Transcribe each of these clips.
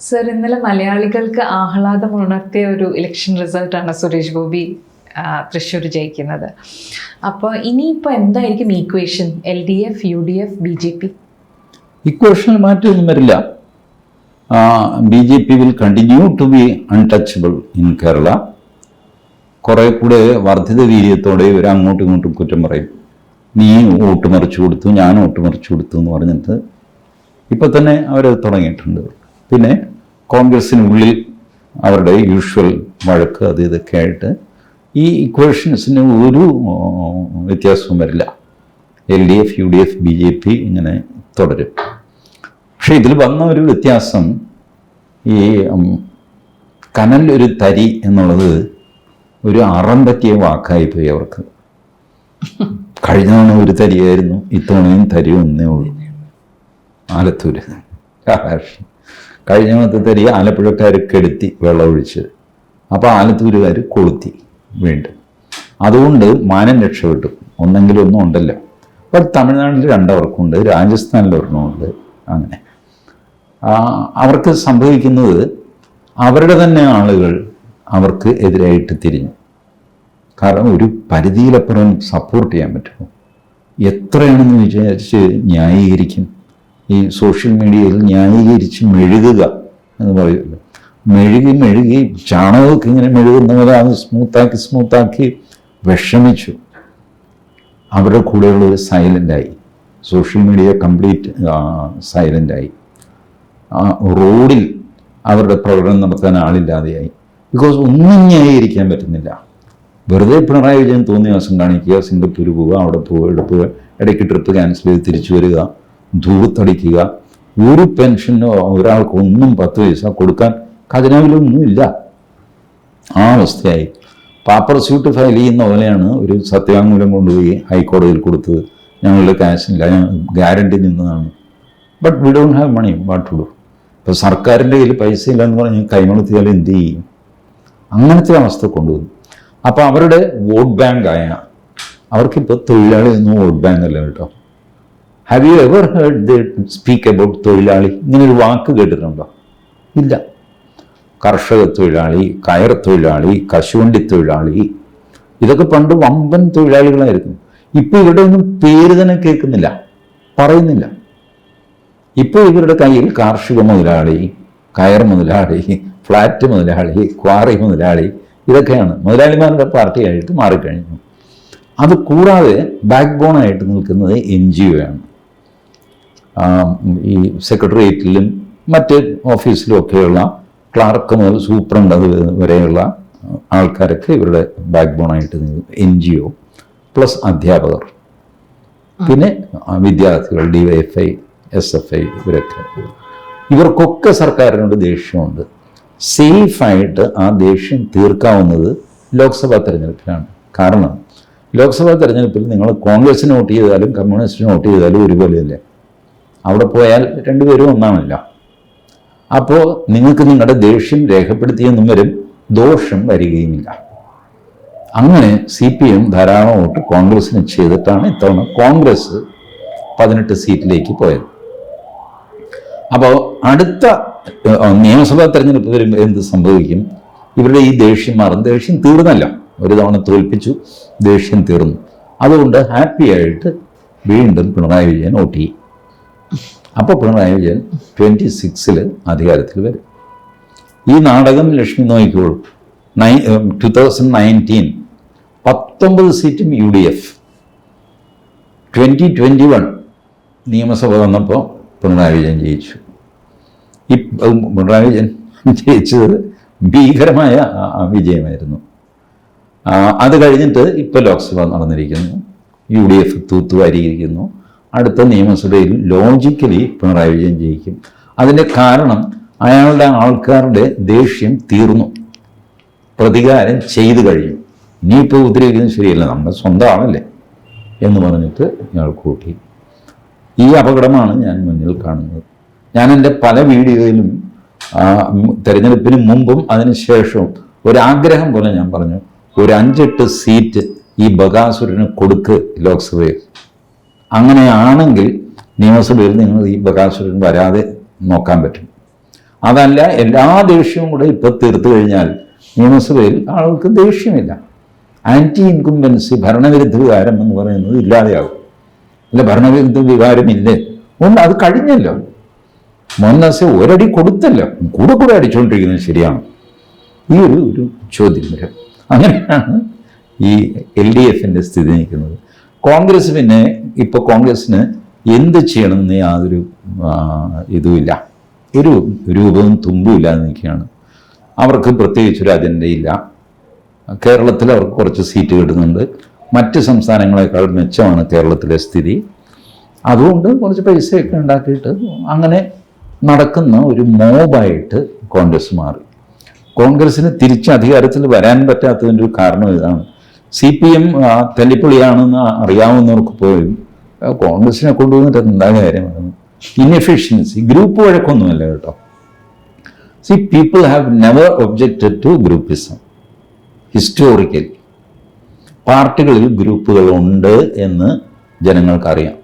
Sir ഇന്നലെ മലയാളികൾക്ക് ആഹ്ലാദം ഉണർത്തിയ ഒരു ഇലക്ഷൻ റിസൾട്ടാണ് സുരേഷ് ഗോപി തൃശ്ശൂർ ജയിക്കുന്നത്. അപ്പോൾ ഇനിയിപ്പോൾ എന്തായിരിക്കും equation L D F U D F B J P ഇക്വേഷനിൽ മാറ്റമൊന്നും വരില്ല. B J P will continue to be untouchable in Kerala കുറേ കൂടെ വർദ്ധിത വീര്യത്തോടെ ഇവർ അങ്ങോട്ടും ഇങ്ങോട്ടും കുറ്റം പറയും. നീ വോട്ട് മറിച്ചു കൊടുത്തു ഞാൻ വോട്ട് മറിച്ചു കൊടുത്തു എന്ന് പറഞ്ഞിട്ട് ഇപ്പം തന്നെ അവർ തുടങ്ങിയിട്ടുണ്ട്. പിന്നെ കോൺഗ്രസ്സിനുള്ളിൽ അവരുടെ യൂഷ്വൽ വഴക്ക് അത് ഇതൊക്കെ ആയിട്ട് ഈ ഇക്വേഷൻസിന് ഒരു വ്യത്യാസവും വരില്ല. L D F U D F B J P ഇങ്ങനെ തുടരും. പക്ഷേ ഇതിൽ വന്ന ഒരു വ്യത്യാസം ഈ കനൽ ഒരു തരി എന്നുള്ളത് ഒരു അറം പറ്റിയ വാക്കായി പോയി അവർക്ക്. കഴിഞ്ഞ തവണ ഒരു തരിയായിരുന്നു ഇത്തവണയും തരി ഒന്നേ ഉള്ളൂ. ആലത്തൂര്. മഹാരാഷ്ട്ര കഴിഞ്ഞ തവണത്തെ തരി ആലപ്പുഴക്കാർ കെടുത്തി വെള്ളമൊഴിച്ച് അപ്പോൾ ആലത്തൂരുകാർ കൊളുത്തി വീണ്ടും. അതുകൊണ്ട് മാനം രക്ഷപ്പെട്ടു. ഒന്നെങ്കിലും ഒന്നും ഉണ്ടല്ലോ. അപ്പോൾ തമിഴ്നാട്ടിൽ രണ്ടവർക്കുണ്ട് രാജസ്ഥാനിൽ ഒരെണ്ണമുണ്ട് അങ്ങനെ. അവർക്ക് സംഭവിക്കുന്നത് അവരുടെ തന്നെ ആളുകൾ അവർക്ക് എതിരായിട്ട് തിരിഞ്ഞു. കാരണം ഒരു പരിധിയിലപ്പുറം സപ്പോർട്ട് ചെയ്യാൻ പറ്റുമോ? എത്രയാണെന്ന് വിചാരിച്ച് ന്യായീകരിക്കും? ഈ സോഷ്യൽ മീഡിയയിൽ ന്യായീകരിച്ച് മെഴുകുക എന്ന് പറയുന്നത്. മെഴുകി മെഴുകി ചാണകമൊക്കെ ഇങ്ങനെ മെഴുകുന്ന അത് സ്മൂത്താക്കി സ്മൂത്താക്കി വിഷമിച്ചു. അവരുടെ കൂടെയുള്ളവർ സൈലന്റായി. സോഷ്യൽ മീഡിയ കംപ്ലീറ്റ് സൈലന്റായി. റോഡിൽ അവരുടെ പ്രകടനം നടത്താൻ ആളില്ലാതെയായി. ബിക്കോസ് ഒന്നും ന്യായീകരിക്കാൻ പറ്റുന്നില്ല. വെറുതെ പിണറായി വിജയൻ തോന്നിയ ദിവസം കാണിക്കുക സിംഗപ്പൂർ പോവുക അവിടെ പോവുക എടുപ്പുക ഇടയ്ക്ക് ട്രിപ്പ് ക്യാൻസൽ ചെയ്ത് തിരിച്ചു വരിക. ധൂപത്തടിക്കുക ഒരു പെൻഷനോ ഒരാൾക്ക് ഒന്നും പത്ത് പൈസ കൊടുക്കാൻ ഖജനാവിലൊന്നുമില്ല. ആ അവസ്ഥയായി. പാപ്പർ സ്യൂട്ട് ഫയൽ ചെയ്യുന്ന പോലെയാണ് ഒരു സത്യവാങ്മൂലം കൊണ്ടുപോയി ഹൈക്കോടതിയിൽ കൊടുത്തത്. ഞങ്ങളുടെ ക്യാഷില്ല ഗ്യാരണ്ടി നിന്നതാണ്. But we don't have money what to do ഇപ്പോൾ സർക്കാരിന്റെ കയ്യിൽ പൈസ ഇല്ലെന്ന് പറഞ്ഞ് കൈമണത്തിയാൽ എന്ത് ചെയ്യും? അങ്ങനത്തെ അവസ്ഥ കൊണ്ടുവന്നു. അപ്പോൾ അവരുടെ വോട്ട് ബാങ്ക് ആയ അവർക്കിപ്പോൾ തൊഴിലാളി ഒന്നും വോട്ട് ബാങ്ക് അല്ല കേട്ടോ? Have you ever heard the speak about തൊഴിലാളി? ഇങ്ങനൊരു വാക്ക് കേട്ടിട്ടുണ്ടോ? ഇല്ല. കർഷക തൊഴിലാളി കയർ തൊഴിലാളി കശുവണ്ടി തൊഴിലാളി ഇതൊക്കെ പണ്ട് വമ്പൻ തൊഴിലാളികളായിരുന്നു. ഇപ്പോൾ ഇവരുടെ ഒന്നും പേര് തന്നെ കേൾക്കുന്നില്ല. പറയുന്നില്ല. ഇപ്പോൾ ഇവരുടെ കയ്യിൽ കാർഷിക മുതലാളി കയർ മുതലാളി ഫ്ലാറ്റ് മുതലാളി ക്വാറി മുതലാളി ഇതൊക്കെയാണ്. മുതലാളിമാരുടെ പാർട്ടിയായിട്ട് മാറിക്കഴിഞ്ഞു. അത് കൂടാതെ ബാക്ക് ബോണായിട്ട് നിൽക്കുന്നത് എൻ ജി ഒ ആണ് ഈ സെക്രട്ടേറിയറ്റിലും മറ്റ് ഓഫീസിലും ഒക്കെയുള്ള ക്ലാർക്ക് മുതൽ സൂപ്രണ്ട് അത് വരെയുള്ള ആൾക്കാരൊക്കെ ഇവരുടെ ബാക്ക് ബോണായിട്ട് എൻ ജി ഒ പ്ലസ് അധ്യാപകർ. പിന്നെ വിദ്യാർത്ഥികൾ D Y F I S F I ഇവരൊക്കെ. ഇവർക്കൊക്കെ സർക്കാരിനോട് ദേഷ്യമുണ്ട്. സേഫായിട്ട് ആ ദേഷ്യം തീർക്കാവുന്നത് ലോക്സഭാ തെരഞ്ഞെടുപ്പിലാണ്. കാരണം ലോക്സഭാ തെരഞ്ഞെടുപ്പിൽ നിങ്ങൾ കോൺഗ്രസിന് വോട്ട് ചെയ്താലും കമ്മ്യൂണിസ്റ്റിന് വോട്ട് ചെയ്താലും ഒരുപോലെയല്ലേ? അവിടെ പോയാൽ രണ്ടുപേരും ഒന്നാണല്ലോ. അപ്പോൾ നിങ്ങൾക്ക് നിങ്ങളുടെ ദേഷ്യം രേഖപ്പെടുത്തിയെന്നും വരും ദോഷം വരികയുമില്ല. അങ്ങനെ സി പി എം ധാരാളം വോട്ട് കോൺഗ്രസിന് ചെയ്തിട്ടാണ് ഇത്തവണ കോൺഗ്രസ് പതിനെട്ട് സീറ്റിലേക്ക് പോയത്. അപ്പോൾ അടുത്ത നിയമസഭാ തെരഞ്ഞെടുപ്പ് വരുമ്പോൾ എന്ത് സംഭവിക്കും? ഇവരുടെ ഈ ദേഷ്യം മാറും. ദേഷ്യം തീർന്നല്ല. ഒരു തവണ തോൽപ്പിച്ചു ദേഷ്യം തീർന്നു. അതുകൊണ്ട് ഹാപ്പിയായിട്ട് വീണ്ടും പിണറായി വിജയൻ വോട്ട് ചെയ്യും. അപ്പോൾ പിണറായി വിജയൻ ട്വന്റി സിക്സിൽ അധികാരത്തിൽ വരും. ഈ നാടകം ലക്ഷ്മി നോക്കിക്കോളൂ നൈ ടു തൗസൻഡ് നയന്റീൻ പത്തൊമ്പത് സീറ്റും യു ഡി എഫ്. ട്വന്റി ട്വന്റി വൺ നിയമസഭ വന്നപ്പോൾ പിണറായി വിജയൻ ജയിച്ചു. ഈ പിണറായി വിജയൻ ജയിച്ചത് ഭീകരമായ വിജയമായിരുന്നു. അത് കഴിഞ്ഞിട്ട് ഇപ്പോൾ ലോക്സഭ നടന്നിരിക്കുന്നു. യു ഡി എഫ് തൂത്തുവാരിയിരിക്കുന്നു. അടുത്ത നിയമസഭയിൽ ലോജിക്കലി പിണറായി വിജയൻ ജയിക്കും. അതിന്റെ കാരണം അയാളുടെ ആൾക്കാരുടെ ദേഷ്യം തീർന്നു. പ്രതികാരം ചെയ്തു കഴിഞ്ഞു. ഇനിയിപ്പോൾ ഉപദ്രവിക്കുന്നത് ശരിയല്ല. നമ്മുടെ സ്വന്തം ആളല്ലേ എന്ന് പറഞ്ഞിട്ട് ഇയാൾ കൂട്ടി. ഈ അപകടമാണ് ഞാൻ മുന്നിൽ കാണുന്നത്. ഞാൻ എന്റെ പല വീഡിയോയിലും തിരഞ്ഞെടുപ്പിന് മുമ്പും അതിന് ശേഷവും ഒരാഗ്രഹം പോലെ ഞാൻ പറഞ്ഞു ഒരു അഞ്ചെട്ട് സീറ്റ് ഈ ബകാസുരന് കൊടുക്ക് ലോക്സഭയിൽ. അങ്ങനെയാണെങ്കിൽ നിയമസഭയിൽ നിങ്ങൾ ഈ ബകാസുരൻ വരാതെ നോക്കാൻ പറ്റും. അതല്ല എല്ലാ ദേഷ്യവും കൂടെ ഇപ്പോൾ തീർത്തു കഴിഞ്ഞാൽ നിയമസഭയിൽ ആൾക്ക് ദേഷ്യമില്ല. ആന്റി ഇൻകുംബൻസി ഭരണവിരുദ്ധ വികാരം എന്ന് പറയുന്നത് ഇല്ലാതെയാകും. അല്ല ഭരണവിരുദ്ധ വികാരമില്ലേ? ഉണ്ട് അത് കഴിഞ്ഞല്ലോ. മോഹൻദാസ് ഒരടി കൊടുത്തല്ലോ. കൂടെ കൂടെ അടിച്ചുകൊണ്ടിരിക്കുന്നത് ശരിയാണ്. ഈ ഒരു ഒരു ചോദ്യം വരും. അങ്ങനെയാണ് ഈ എൽ ഡി എഫിന്റെ സ്ഥിതി നിൽക്കുന്നത്. കോൺഗ്രസ് പിന്നെ ഇപ്പോൾ കോൺഗ്രസ്സിന് എന്ത് ചെയ്യണമെന്ന് യാതൊരു ഇതുമില്ല. ഒരു രൂപവും തുമ്പും ഇല്ലാതെ നിൽക്കുകയാണ്. അവർക്ക് പ്രത്യേകിച്ചൊരു അജണ്ടയില്ല കേരളത്തിൽ അവർക്ക് കുറച്ച് സീറ്റ് കിട്ടുന്നുണ്ട്. മറ്റ് സംസ്ഥാനങ്ങളെക്കാൾ മെച്ചമാണ് കേരളത്തിലെ സ്ഥിതി. അതുകൊണ്ട് കുറച്ച് പൈസയൊക്കെ ഉണ്ടാക്കിയിട്ട് അങ്ങനെ നടക്കുന്ന ഒരു മോബായിട്ട് കോൺഗ്രസ് മാറി. കോൺഗ്രസ്സിന് തിരിച്ച് അധികാരത്തിൽ വരാൻ പറ്റാത്തതിന്റെ ഒരു കാരണം ഇതാണ്. സി പി എം തല്ലിപ്പൊളിയാണെന്ന് അറിയാവുന്നവർക്ക് പോലും കോൺഗ്രസിനെ കൊണ്ടുവന്നിട്ട് എന്താ കാര്യമാണ് ഇൻഎഫിഷ്യൻസി ഗ്രൂപ്പ് വഴക്കൊന്നുമല്ല കേട്ടോ. See people have never objected to groupism historically പാർട്ടികളിൽ ഗ്രൂപ്പുകളുണ്ട് എന്ന് ജനങ്ങൾക്കറിയാം.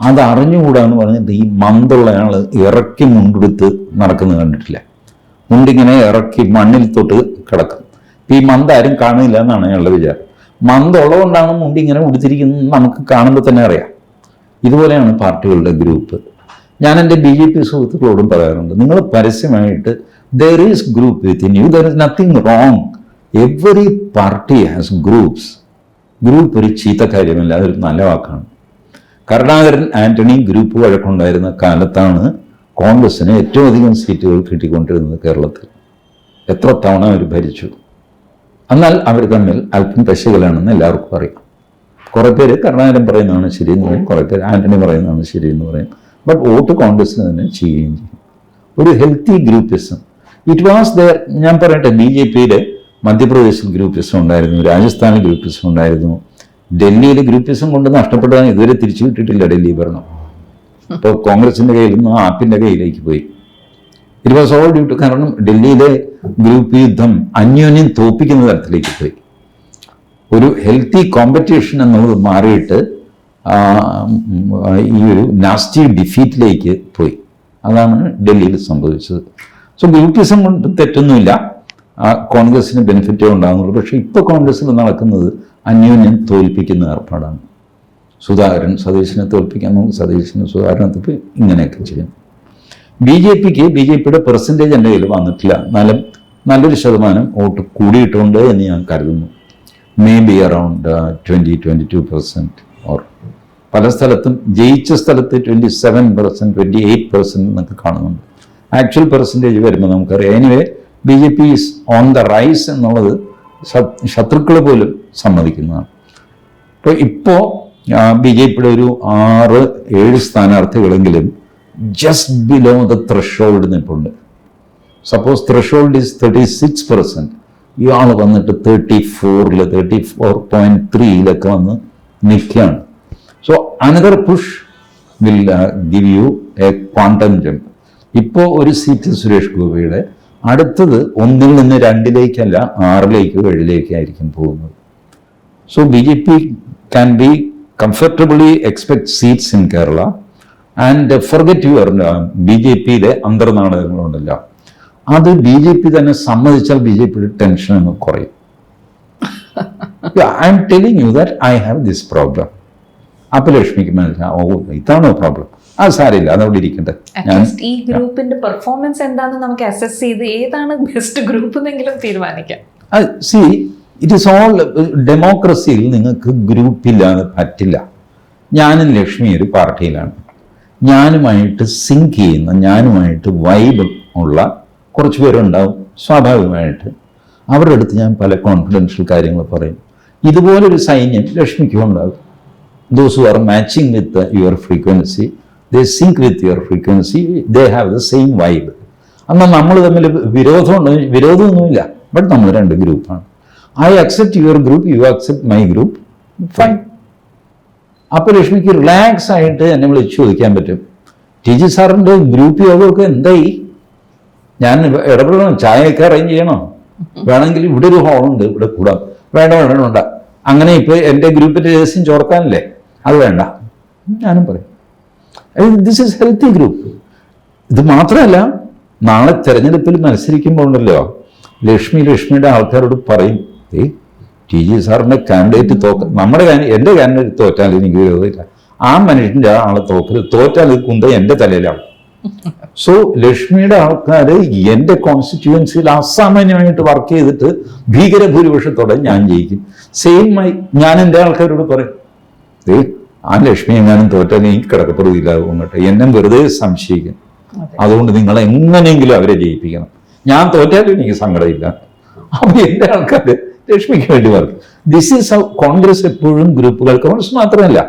അത് അറിഞ്ഞുകൂടാന്ന് പറഞ്ഞിട്ട് ഈ മന്തുള്ള ആൾ ഇറക്കി മുണ്ടെടുത്ത് നടക്കുന്നത് കണ്ടിട്ടില്ല. മുണ്ടിങ്ങനെ ഇറക്കി മണ്ണിൽ തൊട്ട് കിടക്കും. ഈ മന്ത് ആരും കാണുന്നില്ല എന്നാണ് ഞങ്ങളുടെ വിചാരം. മന്തുള്ളതുകൊണ്ടാണ് മുണ്ടി ഇങ്ങനെ ഉടുത്തിരിക്കുന്നത് നമുക്ക് കാണുമ്പോൾ തന്നെ അറിയാം. ഇതുപോലെയാണ് പാർട്ടികളുടെ ഗ്രൂപ്പ് ഞാൻ എന്റെ ബി ജെ പി സുഹൃത്തുക്കളോടും പറയാറുണ്ട് നിങ്ങൾ പരസ്യമായിട്ട് there is group within you there is nothing wrong every party has groups group ഒരു ചീത്ത കാര്യമല്ല അതൊരു നല്ല വാക്കാണ്. കരുണാകരൻ ആന്റണി ഗ്രൂപ്പ് വഴക്കുണ്ടായിരുന്ന കാലത്താണ് കോൺഗ്രസിന് ഏറ്റവും അധികം സീറ്റുകൾ കിട്ടിക്കൊണ്ടിരുന്നത് കേരളത്തിൽ. എത്ര തവണ അവർ ഭരിച്ചു? എന്നാൽ അവർ തമ്മിൽ അല്പം പശുകളാണെന്ന് എല്ലാവർക്കും അറിയാം. കുറേ പേര് കരുണാകരൻ പറയുന്നതാണ് ശരിയെന്ന് പറയും. കുറേ പേര് ആന്റണി പറയുന്നതാണ് ശരിയെന്ന് പറയും. ബട്ട് വോട്ട് കോൺഗ്രസ് തന്നെ ചെയ്യുകയും ചെയ്യും. ഒരു healthy groupism it was there ഞാൻ പറയട്ടെ ബി ജെ പിയുടെ മധ്യപ്രദേശിൽ ഗ്രൂപ്പിസം ഉണ്ടായിരുന്നു രാജസ്ഥാനിൽ ഗ്രൂപ്പിസം ഉണ്ടായിരുന്നു. ഡൽഹിയിൽ ഗ്രൂപ്പിസം കൊണ്ട് നഷ്ടപ്പെട്ടതാണ്. ഇതുവരെ തിരിച്ചു കിട്ടിയിട്ടില്ല ഡൽഹി ഭരണം. ഇപ്പോൾ കോൺഗ്രസിന്റെ കയ്യിൽ നിന്ന് ആപ്പിന്റെ കയ്യിലേക്ക് പോയി. It was all due to കാരണം ഡൽഹിയിലെ ഗ്രൂപ്പ് യുദ്ധം അന്യോന്യം തോപ്പിക്കുന്ന തരത്തിലേക്ക് പോയി. ഒരു ഹെൽത്തി കോമ്പറ്റീഷൻ എന്നുള്ളത് മാറിയിട്ട് ഈ ഒരു നാസ്റ്റി ഡിഫീറ്റിലേക്ക് പോയി. അതാണ് ഡൽഹിയിൽ സംഭവിച്ചത്. സോ ഗ്രൂപ്പിസം കൊണ്ട് തെറ്റൊന്നുമില്ല. കോൺഗ്രസിന് ബെനിഫിറ്റേ ഉണ്ടാകുന്നുള്ളൂ. പക്ഷേ ഇപ്പോൾ കോൺഗ്രസ്സിൽ നടക്കുന്നത് അന്യോന്യം തോൽപ്പിക്കുന്ന ഏർപ്പാടാണ്. സുധാകരൻ സതീശനെ തോൽപ്പിക്കാൻ നമുക്ക് സതീശനെ സുധാകരനെ തോൽപ്പി ഇങ്ങനെയൊക്കെ ചെയ്യും. ബി ജെ പിക്ക് ബി ജെ പിയുടെ പെർസെന്റേജ് എന്റെ കയ്യിൽ വന്നിട്ടില്ല. എന്നാലും നല്ലൊരു ശതമാനം വോട്ട് കൂടിയിട്ടുണ്ട് എന്ന് ഞാൻ കരുതുന്നു. Maybe around twenty twenty two percent or പല സ്ഥലത്തും ജയിച്ച സ്ഥലത്ത് twenty seven percent twenty eight percent എന്നൊക്കെ കാണുന്നുണ്ട്. ആക്ച്വൽ പെർസെന്റേജ് വരുമ്പോൾ നമുക്കറിയാം. Anyway B J P is on the rise എന്നുള്ളത് ശത്രുക്കൾ പോലും സമ്മതിക്കുന്നതാണ്. ഇപ്പോൾ ഇപ്പോൾ ബി ജെ പിയുടെ ഒരു ആറ് ഏഴ് സ്ഥാനാർത്ഥികളെങ്കിലും ജസ്റ്റ് ബിലോ ദ ത്രഷോൾഡ് നിൽപ്പുണ്ട്. Suppose threshold is thirty six percent ഇയാൾ വന്നിട്ട് തേർട്ടി ഫോറിൽ തേർട്ടി ഫോർ പോയിന്റ് ത്രീയിലൊക്കെ വന്ന് നിൽക്കുകയാണ്. So another push will give you a quantum jump ഇപ്പോൾ ഒരു സീറ്റ് സുരേഷ് ഗോപിയുടെ അടുത്തത് ഒന്നിൽ നിന്ന് രണ്ടിലേക്കല്ല ആറിലേക്കോ ഏഴിലേക്കോ ആയിരിക്കും പോകുന്നത്. B J P can be comfortably expect seats in and uh, forget your B J പിയിലെ അന്തർനാടകങ്ങളുണ്ടല്ലോ. അത് ബി ജെ പി തന്നെ സമ്മതിച്ചാൽ ബി ജെ പിയുടെ ടെൻഷൻ അങ്ങ് കുറയും. I'm telling you that I have this problem അപ്പൊ ലക്ഷ്മിക്ക് മനസ്സിലാവും ഓ ഇതാണോ പ്രോബ്ലം അത് സാരില്ല അതവിടെ ഇരിക്കട്ടെ ഈ ഗ്രൂപ്പിന്റെ പെർഫോമൻസ് എന്താണെന്ന് നമുക്ക് അസസ് ചെയ്ത് ഏതാണ് ബെസ്റ്റ് ഗ്രൂപ്പ് എന്നെങ്കിലും തീരുമാനിക്കാം. സി ഇറ്റ് ഇസ് ഓൾ ഡെമോക്രസിയിൽ നിങ്ങൾക്ക് ഗ്രൂപ്പില്ലാതെ പറ്റില്ല. ഞാനും ലക്ഷ്മി ഒരു പാർട്ടിയിലാണ്. ഞാനുമായിട്ട് സിങ്ക് ചെയ്യുന്ന ഞാനുമായിട്ട് വൈബ് ഉള്ള കുറച്ച് പേരുണ്ടാവും സ്വാഭാവികമായിട്ട്. അവരുടെ അടുത്ത് ഞാൻ പല കോൺഫിഡൻഷ്യൽ കാര്യങ്ങൾ പറയും. ഇതുപോലൊരു സൈന്യം ലക്ഷ്മിക്കും ഉണ്ടാകും. Those who are matching with your frequency they sync with your frequency they have the same vibe എന്നാൽ നമ്മൾ തമ്മിൽ വിരോധമുണ്ട്? വിരോധമൊന്നുമില്ല. ബട്ട് നമ്മൾ രണ്ട് ഗ്രൂപ്പാണ് I accept your group you accept my group fine അപ്പോൾ ലക്ഷ്മിക്ക് റിലാക്സ് ആയിട്ട് എന്നെ വിളിച്ച് ചോദിക്കാൻ പറ്റും. ടി ജി സാറിന്റെ ഗ്രൂപ്പ് യോഗമൊക്കെ എന്തായി? ഞാൻ ഇടപെടണം ചായയൊക്കെ അറേഞ്ച് ചെയ്യണോ. വേണമെങ്കിൽ ഇവിടെ ഒരു ഹോളുണ്ട് ഇവിടെ കൂടാം. വേണ്ട വേണ്ട വേണ്ട അങ്ങനെ ഇപ്പോൾ എന്റെ ഗ്രൂപ്പിന്റെ രഹസ്യം ചോർക്കാനല്ലേ? അത് വേണ്ട. ഞാനും പറയും. ദിസ് ഇസ് ഹെൽത്തി ഗ്രൂപ്പ് ഇത് മാത്രമല്ല നാളെ തെരഞ്ഞെടുപ്പിൽ മത്സരിക്കുമ്പോൾ ഉണ്ടല്ലോ ലക്ഷ്മി ലക്ഷ്മിയുടെ ആൾക്കാരോട് പറയും ഏയ് ടി ജി സാറിന്റെ കാൻഡിഡേറ്റ് തോക്ക നമ്മുടെ എന്റെ കാൻഡിഡേറ്റ് തോറ്റാൽ എനിക്ക് വിരോധമില്ല ആ മനുഷ്യന്റെ ആളെ തോക്ക് തോറ്റാൽ കുന്ത എന്റെ തലയിലാണ്. സോ ലക്ഷ്മിയുടെ ആൾക്കാർ എന്റെ കോൺസ്റ്റിറ്റ്യുവൻസിയിൽ അസാമാന്യമായിട്ട് വർക്ക് ചെയ്തിട്ട് ഭീകര ഭൂരിപക്ഷത്തോടെ ഞാൻ ജയിക്കും. സെയിം മൈ ഞാൻ എന്റെ ആൾക്കാരോട് പറയും ഏ ആ ലക്ഷ്മി എങ്ങാനും തോറ്റാൽ എനിക്ക് കിടക്കപ്പുറമില്ല അങ്ങോട്ട്. എന്നെ വെറുതെ സംശയിക്കും. അതുകൊണ്ട് നിങ്ങൾ എങ്ങനെയെങ്കിലും അവരെ ജയിപ്പിക്കണം. ഞാൻ തോറ്റാലും എനിക്ക് സങ്കടമില്ല. അപ്പൊ എന്റെ ആൾക്കാർ ലക്ഷ്മിക്ക് വേണ്ടി പറഞ്ഞു ദിസ് ഈസ് ഹൗ കോൺഗ്രസ് എപ്പോഴും ഗ്രൂപ്പുകൾ കോൺഗ്രസ് മാത്രമല്ല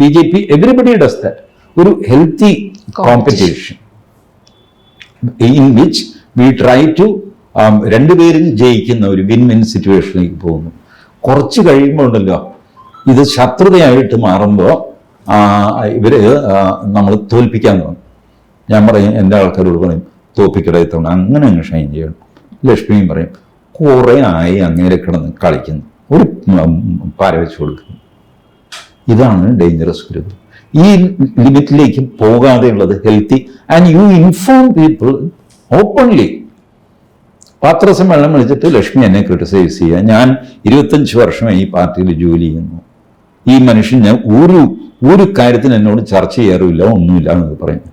B J P everybody does that ഒരു healthy competition in which we try to രണ്ടുപേരും ജയിക്കുന്ന ഒരു വിൻ വിൻ സിറ്റുവേഷനിലേക്ക് പോകുന്നു. കുറച്ച് കഴിയുമ്പോൾ ഉണ്ടല്ലോ ഇത് ശത്രുതയായിട്ട് മാറുമ്പോൾ ഇവർ നമ്മൾ തോൽപ്പിക്കാൻ തോന്നും ഞാൻ പറയും എന്റെ ആൾക്കാരോട് പറയും തോൽപ്പിക്കട ഇത്തവണ അങ്ങനെ അങ്ങ് ഷൈൻ ചെയ്യണം. ലക്ഷ്മിയും പറയും കുറേ ആയി അങ്ങനെ കിടന്ന് കളിക്കുന്നു. ഒരു പാര വെച്ച് കൊടുക്കുന്നു. ഇതാണ് ഡേഞ്ചറസ് ഗ്രൂപ്പ് ഈ ലിമിറ്റിലേക്ക് പോകാതെയുള്ളത് healthy and you inform people openly പത്രസമ്മേളനം വിളിച്ചിട്ട് ലക്ഷ്മി എന്നെ ക്രിട്ടിസൈസ് ചെയ്യുക. ഞാൻ ഇരുപത്തഞ്ച് വർഷമായി ഈ പാർട്ടിയിൽ ജോലി ചെയ്യുന്നു. ഈ മനുഷ്യൻ ഞാൻ ഒരു ഒരു കാര്യത്തിന് എന്നോട് ചർച്ച ചെയ്യാറില്ല ഒന്നുമില്ല എന്നൊക്കെ പറയുന്നു.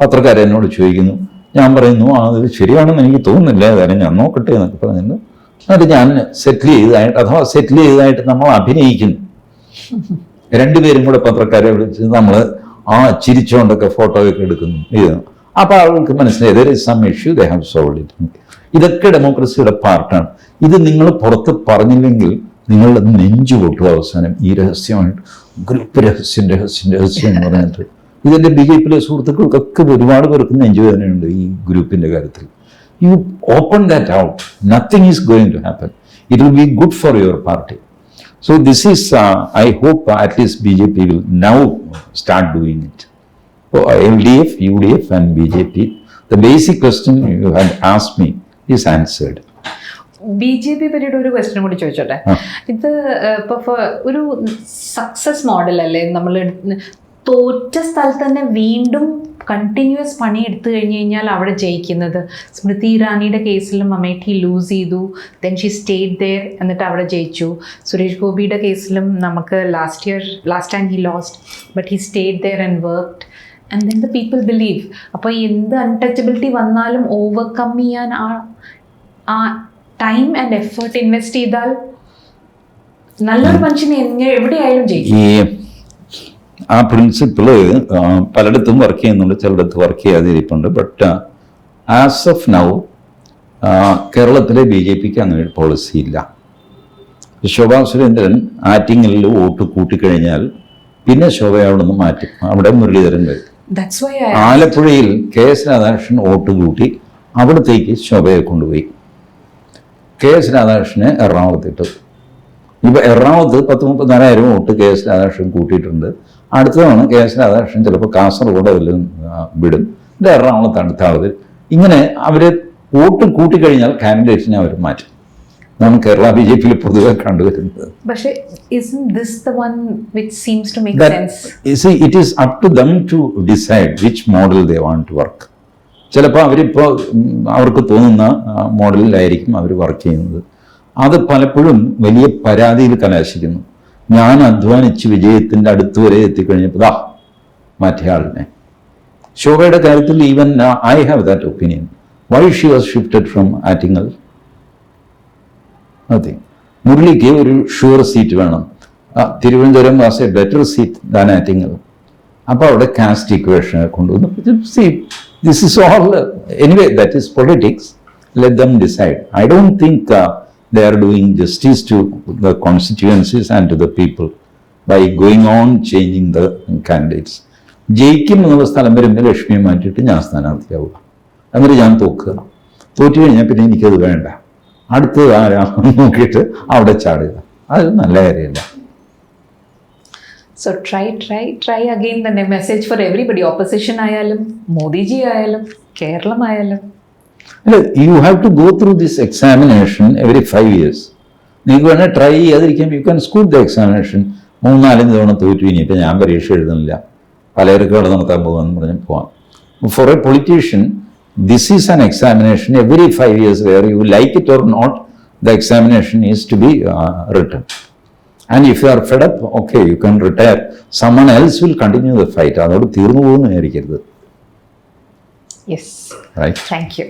പത്രക്കാരെന്നോട് ചോദിക്കുന്നു ഞാൻ പറയുന്നു അത് ശരിയാണെന്ന് എനിക്ക് തോന്നുന്നില്ല ഏതായാലും ഞാൻ നോക്കട്ടെ എന്നൊക്കെ പറഞ്ഞിട്ട് എന്നിട്ട് ഞാൻ സെറ്റിൽ ചെയ്തതായിട്ട് അഥവാ സെറ്റിൽ ചെയ്തതായിട്ട് നമ്മൾ അഭിനയിക്കുന്നു. രണ്ടുപേരും കൂടെ പത്രക്കാരെ വിളിച്ച് നമ്മൾ ആ ചിരിച്ചുകൊണ്ടൊക്കെ ഫോട്ടോയൊക്കെ എടുക്കുന്നു. ഇത്. അപ്പോൾ അവൾക്ക് മനസ്സിലായി some issue they have solve it ഇതൊക്കെ ഡെമോക്രസിയുടെ പാർട്ടാണ്. ഇത് നിങ്ങൾ പുറത്ത് പറഞ്ഞില്ലെങ്കിൽ നിങ്ങളുടെ നെഞ്ചു പൊട്ടും അവസാനം. ഈ രഹസ്യമായിട്ട് ഗ്രൂപ്പ് രഹസ്യം രഹസ്യം രഹസ്യം എന്ന് പറഞ്ഞിട്ട് ഇതെന്റെ ബി ജെ പിയിലെ സുഹൃത്തുക്കൾക്കൊക്കെ ഒരുപാട് പേർക്ക് നെഞ്ചുവേദനയുണ്ട് ഈ ഗ്രൂപ്പിന്റെ കാര്യത്തിൽ. You open that out nothing is going to happen it will be good for your party so this is I hope at least B J P will now start doing it L D F U D F and B J P the basic question you hand as me is answered B J P പറ്റിയിട്ട് ഒരു question കൂടി ചോദിച്ചോട്ടെ? ഇത് ഇപ്പോൾ ഇപ്പൊ ഒരു success model അല്ലേ? നമ്മൾ തോറ്റ സ്ഥലത്ത് തന്നെ വീണ്ടും കണ്ടിന്യൂസ് പണി എടുത്തു കഴിഞ്ഞ് കഴിഞ്ഞാൽ അവിടെ ജയിക്കുന്നത്. സ്മൃതി ഇറാനിയുടെ കേസിലും അമേഠി ലൂസ് ചെയ്തു. ദെൻ ഷീ സ്റ്റേറ്റ് ദെയർ എന്നിട്ട് അവിടെ ജയിച്ചു. സുരേഷ് ഗോപിയുടെ കേസിലും നമുക്ക് last year last time he lost but he stayed there and worked and then the people believe അപ്പോൾ എന്ത് അൺടച്ചബിലിറ്റി വന്നാലും ഓവർകം ചെയ്യാൻ ആ ആ ടൈം ആൻഡ് എഫേർട്ട് ഇൻവെസ്റ്റ് ചെയ്താൽ നല്ലൊരു മനുഷ്യനെ എവിടെയായാലും ജയിക്കും. ആ പ്രിൻസിപ്പിൾ പലയിടത്തും വർക്ക് ചെയ്യുന്നുണ്ട് ചിലയിടത്ത് വർക്ക് ചെയ്യാതിരിപ്പുണ്ട്. ബട്ട് ആസ് ഓഫ് നൗ കേരളത്തിലെ ബി ജെ പിക്ക് അങ്ങനെ ഒരു പോളിസി ഇല്ല. ശോഭാ സുരേന്ദ്രൻ ആറ്റിങ്ങലിൽ വോട്ട് കൂട്ടിക്കഴിഞ്ഞാൽ പിന്നെ ശോഭ അവിടെ നിന്ന് മാറ്റും അവിടെ മുരളീധരൻ വരും ആലപ്പുഴയിൽ കെ എസ് രാധാകൃഷ്ണൻ വോട്ട് കൂട്ടി അവിടത്തേക്ക് ശോഭയെ കൊണ്ടുപോയി. കെ എസ് രാധാകൃഷ്ണനെ എറണാകുളത്തിട്ടു. ഇപ്പൊ എറണാകുളത്ത് പത്ത് മുപ്പത്തിനാലായിരം വോട്ട് കെ എസ് രാധാകൃഷ്ണൻ കൂട്ടിയിട്ടുണ്ട്. അടുത്ത തവണ കെ എസ് രാധാകൃഷ്ണൻ ചിലപ്പോൾ കാസർഗോഡ് വല്ലതും വിടും. ഇത് എറണാകുളത്ത് തണുത്താളത്തിൽ ഇങ്ങനെ അവർ വോട്ട് കൂട്ടിക്കഴിഞ്ഞാൽ കാൻഡിഡേറ്റ്സിനെ അവർ മാറ്റും. നാം കേരള ബി ജെ പിയിൽ പൊതുവെ കണ്ടുവരുന്നത്. പക്ഷേ the one which seems to which model they want to work. ചിലപ്പോൾ അവരിപ്പോൾ അവർക്ക് തോന്നുന്ന മോഡലിലായിരിക്കും അവർ വർക്ക് ചെയ്യുന്നത്. അത് പലപ്പോഴും വലിയ പരാതിയിൽ കലാശിക്കുന്നു. ഞാൻ അധ്വാനിച്ച് വിജയത്തിന്റെ അടുത്ത് വരെ എത്തിക്കഴിഞ്ഞപ്പോൾ ദാ മറ്റേ ആളിനെ. ശോഭയുടെ കാര്യത്തിൽ even I have that opinion why she was shifted from Attingal അതെ മുരളിക്ക് ഒരു ഷുവർ സീറ്റ് വേണം. Thiruvananthapuram was a better seat than Attingal അപ്പോൾ അവിടെ കാസ്റ്റ് ഇക്വേഷൻ കൊണ്ടുവന്നു. See this is all anyway that is politics let them decide I don't think they are doing justice to the constituencies and to the people by going on changing the candidates. ജയിക്കും എന്നുള്ള സ്ഥലം വരുമ്പോൾ ലക്ഷ്മിയെ മാറ്റിയിട്ട് ഞാൻ സ്ഥാനാർത്ഥിയാവുക എന്നിട്ട് ഞാൻ തോക്കുക തോറ്റു കഴിഞ്ഞാൽ പിന്നെ എനിക്കത് വേണ്ട. അടുത്തത് ആരാ നോക്കിയിട്ട് അവിടെ ചാടുക. അത് നല്ല കാര്യമല്ല. So try try try again തന്നെ. മെസ്സേജ് ഫോർ എവറിബഡി ഓപ്പോസിഷൻ ആയാലും മോദിജി ആയാലും കേരളമായാലും you have to go through this examination every five years നിങ്ങൾക്ക് വേണേൽ try ചെയ്യാതിരിക്കാം you can school the examination മൂന്നാലഞ്ച് തവണ തോറ്റു ഇനിയിപ്പോൾ ഞാൻ പരീക്ഷ എഴുതുന്നില്ല. പലചരക്ക് കട നടത്താൻ പോകാമെന്ന് പറഞ്ഞ് പോവാം. For a politician this is an examination every five years where you like it or not the examination is to be return and if you are are fed up, okay, you can retire. Someone else will continue the fight. അതോട് തീർന്നു പോകുന്നു വിചാരിക്കരുത്. Yes thank you